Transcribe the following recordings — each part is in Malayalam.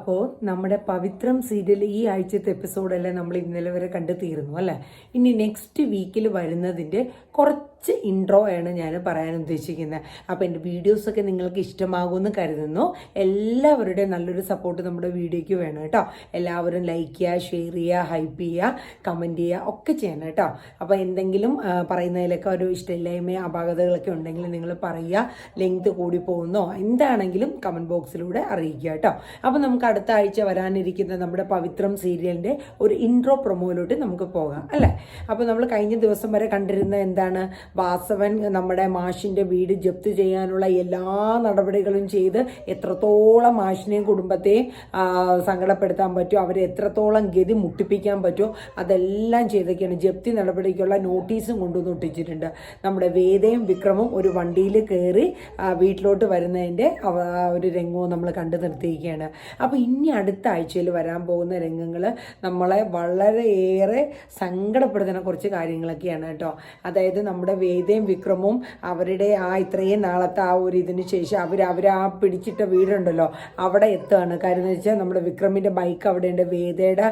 അപ്പോൾ നമ്മുടെ പവിത്രം സീരിയൽ ഈ ആഴ്ചത്തെ എപ്പിസോഡെല്ലാം നമ്മൾ ഇന്നലെ വരെ കണ്ടു തീർന്നു അല്ലേ? ഇനി നെക്സ്റ്റ് വീക്കിൽ വരുന്നതിന്റെ കുറച്ച് ഇൻട്രോ ആണ് ഞാൻ പറയാൻ ഉദ്ദേശിക്കുന്നത്. അപ്പോൾ എന്റെ വീഡിയോസൊക്കെ നിങ്ങൾക്ക് ഇഷ്ടമാകുമെന്ന് കരുതുന്നു. എല്ലാവരുടെയും നല്ലൊരു സപ്പോർട്ട് നമ്മുടെ വീഡിയോയ്ക്ക് വേണം കേട്ടോ. എല്ലാവരും ലൈക്ക് ചെയ്യുക ഷെയർ ചെയ്യുക ഹൈപ്പ് ചെയ്യുക കമന്റ് ചെയ്യുക ഒക്കെ ചെയ്യണം കേട്ടോ. അപ്പോൾ എന്തെങ്കിലും പറയുന്നതിലൊക്കെ ഒരു ഇഷ്ടമില്ലായ്മ അപാകതകളൊക്കെ ഉണ്ടെങ്കിൽ നിങ്ങൾ പറയുക. ലെങ്ത് കൂടി പോകുന്നോ എന്താണെങ്കിലും കമന്റ് ബോക്സിലൂടെ അറിയിക്കുക കേട്ടോ. അപ്പോൾ നമുക്ക് അടുത്ത ആഴ്ച വരാനിരിക്കുന്ന നമ്മുടെ പവിത്രം സീരിയലിന്റെ ഒരു ഇൻട്രോ പ്രൊമോയിലോട്ട് നമുക്ക് പോകാം അല്ലേ? അപ്പോൾ നമ്മൾ കഴിഞ്ഞ ദിവസം വരെ കണ്ടിരുന്ന എന്താണ്? വാസവൻ നമ്മുടെ മാഷിന്റെ വീട് ജപ്തി ചെയ്യാനുള്ള എല്ലാ നടപടികളും ചെയ്ത് എത്രത്തോളം മാഷിനെയും കുടുംബത്തെയും സങ്കടപ്പെടുത്താൻ പറ്റുമോ അവരെ എത്രത്തോളം ഗതി മുട്ടിപ്പിക്കാൻ പറ്റുമോ അതെല്ലാം ചെയ്തൊക്കെയാണ് ജപ്തി നടപടിക്കുള്ള നോട്ടീസും കൊണ്ടുവന്ന് ഒട്ടിച്ചിട്ടുണ്ട്. നമ്മുടെ വേദയും വിക്രമും ഒരു വണ്ടിയിൽ കയറി വീട്ടിലോട്ട് വരുന്നതിന്റെ ഒരു രംഗവും നമ്മൾ കണ്ടു നിർത്തിയിരിക്കുകയാണ്. അപ്പോൾ ഇനി അടുത്ത ആഴ്ചയിൽ വരാൻ പോകുന്ന രംഗങ്ങൾ നമ്മളെ വളരെയേറെ സങ്കടപ്പെടുത്തുന്ന കുറച്ച് കാര്യങ്ങളൊക്കെയാണ് കേട്ടോ. അതായത് നമ്മുടെ വേദയും വിക്രമും അവരുടെ ആ ഇത്രയും നാളത്തെ ആ ഒരു ഇതിന് ശേഷം അവർ അവർ ആ പിടിച്ചിട്ട വീടുണ്ടല്ലോ അവിടെ എത്തുകയാണ് കാര്യം എന്ന് വെച്ചാൽ നമ്മുടെ വിക്രമിന്റെ ബൈക്ക് അവിടെയുണ്ട് വേദയുടെ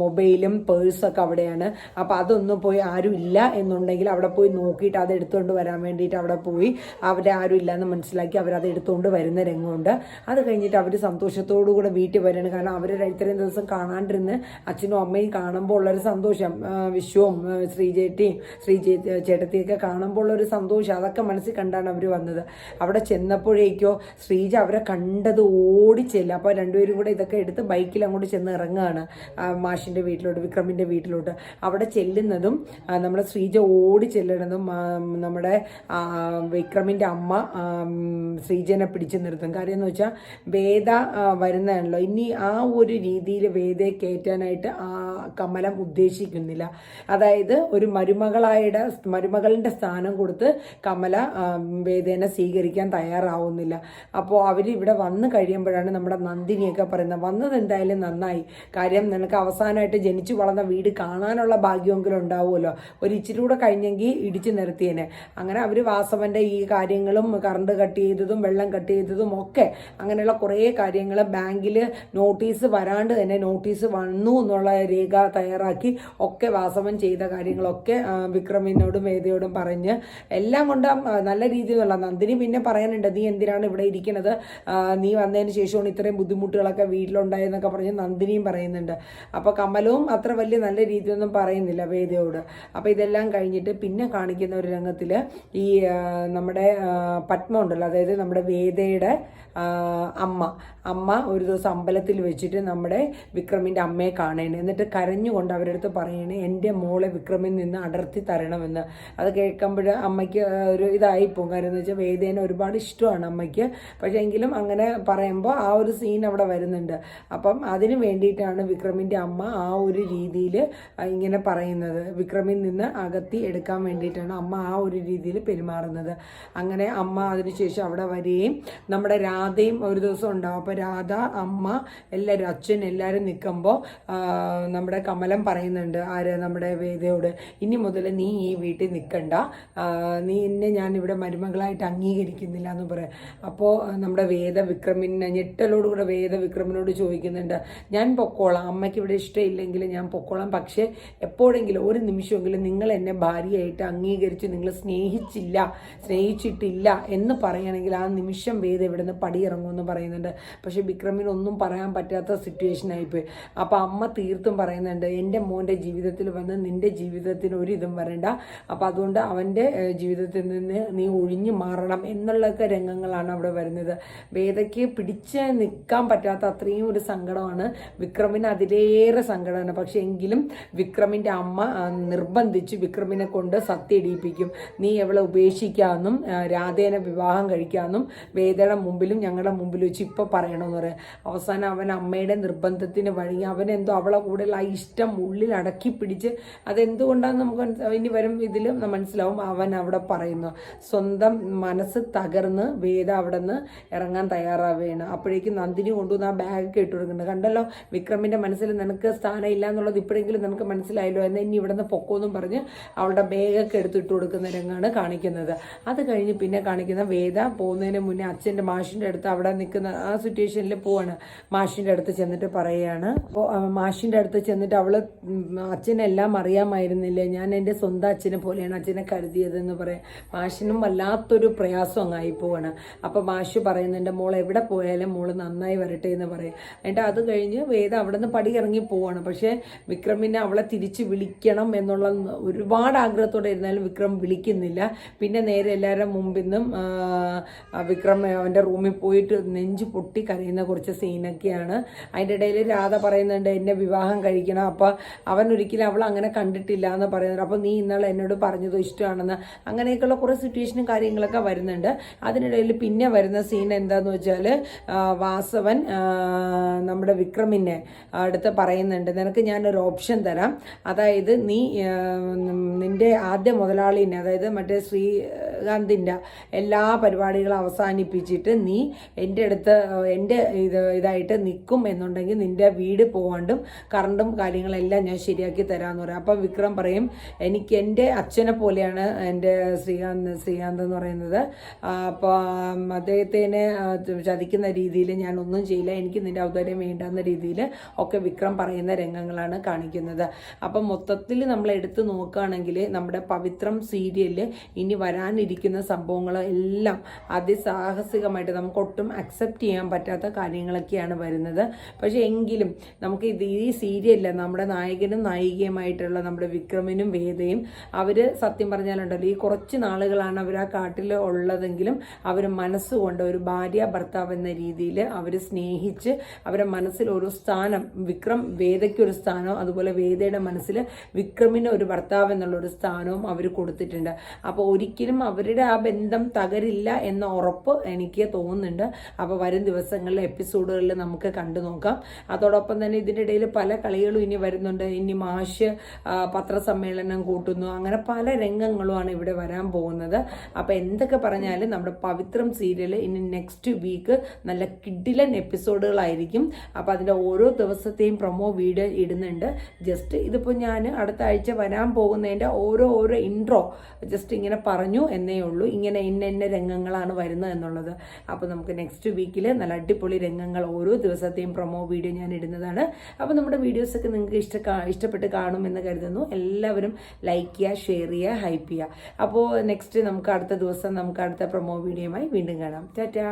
മൊബൈലും പേഴ്സൊക്കെ അവിടെയാണ്. അപ്പോൾ അതൊന്നും പോയി ആരും ഇല്ല എന്നുണ്ടെങ്കിൽ അവിടെ പോയി നോക്കിയിട്ട് അത് എടുത്തുകൊണ്ട് വരാൻ വേണ്ടിയിട്ട് അവിടെ പോയി അവരെ ആരും ഇല്ലയെന്ന് മനസ്സിലാക്കി അവരത് എടുത്തുകൊണ്ട് വരുന്ന രംഗമുണ്ട്. അത് കഴിഞ്ഞിട്ട് അവർ സന്തോഷത്തോടു കൂടെ വീട്ടിൽ വരികയാണ് കാരണം അവർ ഇത്രയും ദിവസം കാണാണ്ടിരുന്ന് അച്ഛനും അമ്മയും കാണുമ്പോൾ ഉള്ളൊരു സന്തോഷം. വിശ്വവും ശ്രീജേട്ടിയും ശ്രീ ചേട്ടത്തിയൊക്കെ കാണുമ്പോൾ ഒരു സന്തോഷം. അതൊക്കെ മനസ്സിൽ കണ്ടാണ് അവർ വന്നത്. അവിടെ ചെന്നപ്പോഴേക്കോ ശ്രീജ അവരെ കണ്ടത് ഓടിച്ചെല്ല അപ്പോൾ രണ്ടുപേരും കൂടെ ഇതൊക്കെ എടുത്ത് ബൈക്കിൽ അങ്ങോട്ട് ചെന്ന് ഇറങ്ങുകയാണ് മാഷിന്റെ വീട്ടിലോട്ട് വിക്രമിന്റെ വീട്ടിലോട്ട്. അവിടെ ചെല്ലുന്നതും നമ്മുടെ ശ്രീജ ഓടി ചെല്ലണതും നമ്മുടെ വിക്രമിന്റെ അമ്മ ശ്രീജനെ പിടിച്ചു നിർത്തും. കാര്യം എന്ന് വെച്ചാൽ വേദ വരുന്നതാണല്ലോ. ഇനി ആ ഒരു രീതിയിൽ വേദയെ കയറ്റാനായിട്ട് ആ കമലം ഉദ്ദേശിക്കുന്നില്ല. അതായത് ഒരു മരുമകളായുടെ മരുമകളുടെ സ്ഥാനം കൊടുത്ത് കമല വേദേനെ സ്വീകരിക്കാൻ തയ്യാറാവുന്നില്ല. അപ്പോൾ അവർ ഇവിടെ വന്നു കഴിയുമ്പോഴാണ് നമ്മുടെ നന്ദിനിയൊക്കെ പറയുന്നത്. വന്നത് എന്തായാലും നന്നായി. കാര്യം നിനക്ക് അവസാനമായിട്ട് ജനിച്ചു വളർന്ന വീട് കാണാനുള്ള ഭാഗ്യമെങ്കിലും ഉണ്ടാവുമല്ലോ. ഒരു ഇച്ചിരി കൂടെ കഴിഞ്ഞെങ്കിൽ ഇടിച്ചു നിർത്തിയേനെ. അങ്ങനെ അവർ വാസവന്റെ ഈ കാര്യങ്ങളും കറണ്ട് കട്ട് ചെയ്തതും വെള്ളം കട്ട് ചെയ്തതും ഒക്കെ അങ്ങനെയുള്ള കുറേ കാര്യങ്ങൾ ബാങ്കിൽ നോട്ടീസ് വരാണ്ട് തന്നെ നോട്ടീസ് വന്നു എന്നുള്ള രേഖ തയ്യാറാക്കി ഒക്കെ വാസവൻ ചെയ്ത കാര്യങ്ങളൊക്കെ വിക്രമിനോടും വേദയോടും പറഞ്ഞ് എല്ലാം കൊണ്ടും നല്ല രീതിയിലുള്ള നന്ദിനി പിന്നെ പറയാനുണ്ട് നീ എന്തിനാണ് ഇവിടെ ഇരിക്കുന്നത്? നീ വന്നതിന് ശേഷമാണ് ഇത്രയും ബുദ്ധിമുട്ടുകളൊക്കെ വീട്ടിലുണ്ടായെന്നൊക്കെ പറഞ്ഞ് നന്ദിനിയും പറയുന്നുണ്ട്. അപ്പോൾ കമലവും അത്ര വലിയ നല്ല രീതിയൊന്നും പറയുന്നില്ല വേദയോട്. അപ്പോൾ ഇതെല്ലാം കഴിഞ്ഞിട്ട് പിന്നെ കാണിക്കുന്ന ഒരു രംഗത്തിൽ ഈ നമ്മുടെ പത്മ ഉണ്ടല്ലോ അതായത് നമ്മുടെ വേദയുടെ അമ്മ. അമ്മ ഒരു ദിവസം അമ്പലത്തിൽ വെച്ചിട്ട് നമ്മുടെ വിക്രമിന്റെ അമ്മയെ കാണേണ്ടത്. എന്നിട്ട് കരഞ്ഞുകൊണ്ട് അവരടുത്ത് പറയണേ എന്റെ മോളെ വിക്രമിൽ നിന്ന് അടർത്തി തരണമെന്ന്. അത് കേൾക്കുമ്പോൾ അമ്മയ്ക്ക് ഒരു ഇതായിപ്പോവും. കാര്യം എന്ന് വെച്ചാൽ വേദേന ഒരുപാട് ഇഷ്ടമാണ് അമ്മയ്ക്ക്. പക്ഷേ എങ്കിലും അങ്ങനെ പറയുമ്പോൾ ആ ഒരു സീൻ അവിടെ വരുന്നുണ്ട്. അപ്പം അതിന് വേണ്ടിയിട്ടാണ് വിക്രമിന്റെ അമ്മ ആ ഒരു രീതിയിൽ ഇങ്ങനെ പറയുന്നത്. വിക്രമിൽ നിന്ന് അകത്തി എടുക്കാൻ വേണ്ടിയിട്ടാണ് അമ്മ ആ ഒരു രീതിയിൽ പെരുമാറുന്നത്. അങ്ങനെ അമ്മ അതിനുശേഷം അവിടെ വരികയും നമ്മുടെ രാധയും ഒരു ദിവസം ഉണ്ടാവും. അപ്പോൾ രാധ അമ്മ എല്ലാവരും അച്ഛൻ എല്ലാവരും നിൽക്കുമ്പോൾ നമ്മുടെ കമലം പറയുന്നുണ്ട്. ആര്? നമ്മുടെ വേദയോട്. ഇനി മുതൽ നീ ഈ വീട്ടിൽ നിൽക്കണ്ട നീ എന്നെ ഞാൻ ഇവിടെ മരുമകളായിട്ട് അംഗീകരിക്കുന്നില്ല എന്ന് പറയാം അപ്പോൾ നമ്മുടെ വേദ വിക്രമിനെ ഞെട്ടലോടുകൂടെ വേദ വിക്രമിനോട് ചോദിക്കുന്നുണ്ട്. ഞാൻ പൊക്കോളാം. അമ്മയ്ക്ക് ഇവിടെ ഇഷ്ടമില്ലെങ്കിൽ ഞാൻ പൊക്കോളാം. പക്ഷേ എപ്പോഴെങ്കിലും ഒരു നിമിഷമെങ്കിലും നിങ്ങൾ എന്നെ ഭാര്യയായിട്ട് അംഗീകരിച്ച് നിങ്ങൾ സ്നേഹിച്ചില്ല സ്നേഹിച്ചിട്ടില്ല എന്ന് പറയുകയാണെങ്കിൽ ആ നിമിഷം വേദ ഇവിടെ നിന്ന് പടിയിറങ്ങുമെന്ന് പറയുന്നുണ്ട്. പക്ഷേ വിക്രമിനൊന്നും പറയാൻ പറ്റാത്ത സിറ്റുവേഷൻ ആയിപ്പോയി. അപ്പോൾ അമ്മ തീർത്തും പറയുന്നുണ്ട് എന്റെ മോന്റെ ജീവിതത്തിൽ വന്ന് നിന്റെ ജീവിതത്തിന് ഒരു ഇതും വരണ്ട. അപ്പം അതുകൊണ്ട് അവന്റെ ജീവിതത്തിൽ നിന്ന് നീ ഒഴിഞ്ഞു മാറണം എന്നുള്ളൊക്കെ രംഗങ്ങളാണ് അവിടെ വരുന്നത്. വേദയ്ക്ക് പിടിച്ച് നിൽക്കാൻ പറ്റാത്ത അത്രയും ഒരു സങ്കടമാണ്. വിക്രമിന് അതിലേറെ സങ്കടമാണ്. പക്ഷേ എങ്കിലും വിക്രമിന്റെ അമ്മ നിർബന്ധിച്ച് വിക്രമിനെ കൊണ്ട് സത്യ ഇടിയിപ്പിക്കും നീ എവളെ ഉപേക്ഷിക്കാമെന്നും രാധേനെ വിവാഹം കഴിക്കാമെന്നും വേദയുടെ മുമ്പിലും ഞങ്ങളുടെ മുമ്പിൽ വെച്ച് ഇപ്പോൾ പറയണമെന്ന് പറയാം. അവസാനം അവൻ അമ്മയുടെ നിർബന്ധത്തിന് വഴങ്ങി അവൻ എന്തോ അവളെ ആ ഇഷ്ടം ഉള്ളിൽ അടക്കി പിടിച്ച് അതെന്തുകൊണ്ടാണെന്ന് നമുക്ക് ഇനി വരും ഇതിൽ മനസ്സിലാവും അവൻ അവിടെ പറയുന്നു. സ്വന്തം മനസ്സ് തകർന്ന് വേദ അവിടെ നിന്ന് ഇറങ്ങാൻ തയ്യാറാവുകയാണ്. അപ്പോഴേക്കും നന്ദിനി കൊണ്ടുവന്ന് ആ ബാഗ് കേട്ടു കൊടുക്കുന്നുണ്ട്. കണ്ടല്ലോ വിക്രമിന്റെ മനസ്സിൽ നിനക്ക് സ്ഥാനം ഇല്ല എന്നുള്ളത് ഇപ്പോഴെങ്കിലും നിനക്ക് മനസ്സിലായല്ലോ എന്ന് ഇനി ഇവിടെ നിന്ന് പൊക്കോന്നും പറഞ്ഞ് അവളുടെ ബാഗൊക്കെ എടുത്തിട്ട് കൊടുക്കുന്ന രംഗമാണ് കാണിക്കുന്നത്. അത് കഴിഞ്ഞ് പിന്നെ കാണിക്കുന്ന വേദ പോകുന്നതിന് മുന്നേ അച്ഛന്റെ മാഷിന്റെ അടുത്ത് അവിടെ നിൽക്കുന്ന ആ സിറ്റുവേഷനിൽ പോവാണ്. മാഷിന്റെ അടുത്ത് ചെന്നിട്ട് പറയുകയാണ്. അപ്പോൾ മാഷിന്റെ അടുത്ത് ചെന്നിട്ട് അവൾ അച്ഛനെല്ലാം അറിയാമായിരുന്നില്ലേ? ഞാൻ എന്റെ സ്വന്തം അച്ഛനെ പോലെയാണ് അച്ഛനെ കരുതിയതെന്ന് പറയാം മാഷിനും വല്ലാത്തൊരു പ്രയാസം അങ്ങായി പോവാണ്. അപ്പോൾ മാഷ് പറയുന്നുണ്ട് മോൾ എവിടെ പോയാലും മോൾ നന്നായി വരട്ടെ എന്ന് പറയും എന്നിട്ട് അത് കഴിഞ്ഞ് വേദ അവിടെ നിന്ന് പടി ഇറങ്ങി പോവാണ്. പക്ഷേ വിക്രമിനെ അവളെ തിരിച്ച് വിളിക്കണം എന്നുള്ള ഒരുപാട് ആഗ്രഹത്തോടെ ഇരുന്നാലും വിക്രം വിളിക്കുന്നില്ല. പിന്നെ നേരെ എല്ലാവരുടെ മുമ്പിൽ നിന്നും വിക്രം അവന്റെ റൂമിൽ പോയിട്ട് നെഞ്ച് പൊട്ടി കരയുന്ന കുറച്ച് സീനൊക്കെയാണ്. അതിന്റെ ഇടയിൽ രാധ പറയുന്നുണ്ട് എന്നെ വിവാഹം കഴിക്കണം അപ്പോൾ അവൻ ഒരിക്കലും അവൾ അങ്ങനെ കണ്ടിട്ടില്ല എന്ന് പറയുന്നത് അപ്പോൾ നീ ഇന്നാൾ എന്നോട് പറഞ്ഞത് ഇഷ്ടമാണെന്ന് അങ്ങനെയൊക്കെയുള്ള കുറേ സിറ്റുവേഷനും കാര്യങ്ങളൊക്കെ വരുന്നുണ്ട്. അതിനിടയിൽ പിന്നെ വരുന്ന സീൻ എന്താന്ന് വെച്ചാൽ വാസവൻ നമ്മുടെ വിക്രമിനെ അടുത്ത് പറയുന്നുണ്ട്. നിനക്ക് ഞാനൊരു ഓപ്ഷൻ തരാം. അതായത് നീ നിന്റെ ആദ്യ മുതലാളിനെ അതായത് മറ്റേ ശ്രീകാന്തിന്റെ എല്ലാ പരിപാടികളും അവസാനിപ്പിച്ചിട്ട് നീ എന്റെ അടുത്ത് എന്റെ ഇത് ഇതായിട്ട് നിൽക്കും എന്നുണ്ടെങ്കിൽ നിന്റെ വീട് പോകാണ്ടും കറണ്ടും കാര്യങ്ങളെല്ലാം ഞാൻ ശരിയാക്കി തരാമെന്ന് പറയും. അപ്പം വിക്രം പറയും എനിക്ക് എന്റെ അച്ഛനെ പോലെയാണ് എന്റെ ശ്രീകാന്ത് ശ്രീകാന്ത് എന്ന് പറയുന്നത്. അപ്പോൾ അദ്ദേഹത്തിനെ ചതിക്കുന്ന രീതിയിൽ ഞാൻ ഒന്നും ചെയ്യില്ല. എനിക്ക് നിന്റെ ഔദാര്യം വേണ്ടെന്ന രീതിയിൽ ഒക്കെ വിക്രം പറയുന്ന രംഗങ്ങളാണ് കാണിക്കുന്നത്. അപ്പം മൊത്തത്തിൽ നമ്മൾ എടുത്തു നോക്കുകയാണെങ്കിൽ നമ്മുടെ പവിത്രം സീരിയലിൽ ഇനി വരാനിരിക്കുന്ന സംഭവങ്ങൾ എല്ലാം അതിസാഹസികമായിട്ട് നമുക്ക് ഒട്ടും അക്സെപ്റ്റ് ചെയ്യാൻ പറ്റാത്ത കാര്യങ്ങളൊക്കെയാണ് വരുന്നത്. പക്ഷേ എങ്കിലും നമുക്ക് ഇത് ഈ സീരിയലിൽ നമ്മുടെ നായകനും നായികയുമായിട്ടുള്ള നമ്മുടെ വിക്രമിനും വേദയും അവർ സത്യം പറഞ്ഞാലുണ്ടല്ലോ ഈ കുറച്ച് നാളുകളാണ് അവർ ആ കാട്ടിൽ ഉള്ളതെങ്കിലും അവർ മനസ്സുകൊണ്ട് ഒരു ഭാര്യ ഭർത്താവ് എന്ന രീതിയിൽ അവർ സ്നേഹിച്ച് അവരെ മനസ്സിൽ ഒരു സ്ഥാനം വിക്രം വേദയ്ക്ക് ഒരു സ്ഥാനവും അതുപോലെ വേദയുടെ മനസ്സിൽ വിക്രമിന് ഒരു ഭർത്താവ് എന്നുള്ള ഒരു സ്ഥാനവും അവർ കൊടുത്തിട്ടുണ്ട്. അപ്പോൾ ഒരിക്കലും അവരുടെ ആ ബന്ധം തകരില്ല എന്ന ഉറപ്പ് എനിക്ക് തോന്നുന്നുണ്ട്. അപ്പോൾ വരും ദിവസങ്ങളിലെ എപ്പിസോഡുകളിൽ നമുക്ക് കണ്ടു നോക്കാം അതോടൊപ്പം തന്നെ ഇതിന്റെ ഇടയിൽ പല കളികളും ഇനി വരുന്നുണ്ട്. ഇനി മാഷ് പത്രസമ്മേളനം കൂട്ടുന്നു. അങ്ങനെ പല രംഗങ്ങളുമാണ് ഇവിടെ വരാൻ പോകുന്നത്. അപ്പോൾ എന്തൊക്കെ പറഞ്ഞാലും നമ്മുടെ പവിത്രം സീരിയൽ ഇനി നെക്സ്റ്റ് വീക്ക് നല്ല കിഡിലൻ എപ്പിസോഡുകളായിരിക്കും. അപ്പോൾ അതിന്റെ ഓരോ ദിവസത്തെയും പ്രൊമോ വീഡിയോ ഇടുന്നുണ്ട്. ജസ്റ്റ് ഇതിപ്പോൾ ഞാൻ അടുത്ത ആഴ്ച വരാൻ പോകുന്നതിന്റെ ഓരോ ഓരോ ഇൻട്രോ ജസ്റ്റ് ഇങ്ങനെ പറഞ്ഞു എന്നേ ഉള്ളൂ. ഇങ്ങനെ ഇന്ന ഇന്ന രംഗങ്ങളാണ് വരുന്നത് എന്നുള്ളത്. അപ്പോൾ നമുക്ക് നെക്സ്റ്റ് വീക്കിൽ നല്ല അടിപൊളി രംഗങ്ങൾ ഓരോ ദിവസത്തെയും പ്രൊമോ വീഡിയോ ഞാൻ ഇടുന്നതാണ്. അപ്പോൾ നമ്മുടെ വീഡിയോസൊക്കെ നിങ്ങൾക്ക് ഇഷ്ട ഇഷ്ടപ്പെട്ട് കാണുമെന്ന് കരുതുന്നു. എല്ലാവരും ലൈക്ക് ചെയ്യുക ഷെയർ ചെയ്യുക ഹൈപ്പ് ചെയ്യുക. അപ്പോൾ നെക്സ്റ്റ് നമുക്ക് അടുത്ത ദിവസം നമുക്ക് അടുത്ത പ്രൊമോ വീഡിയോയുമായി വീണ്ടും കാണാം. ടാറ്റാ.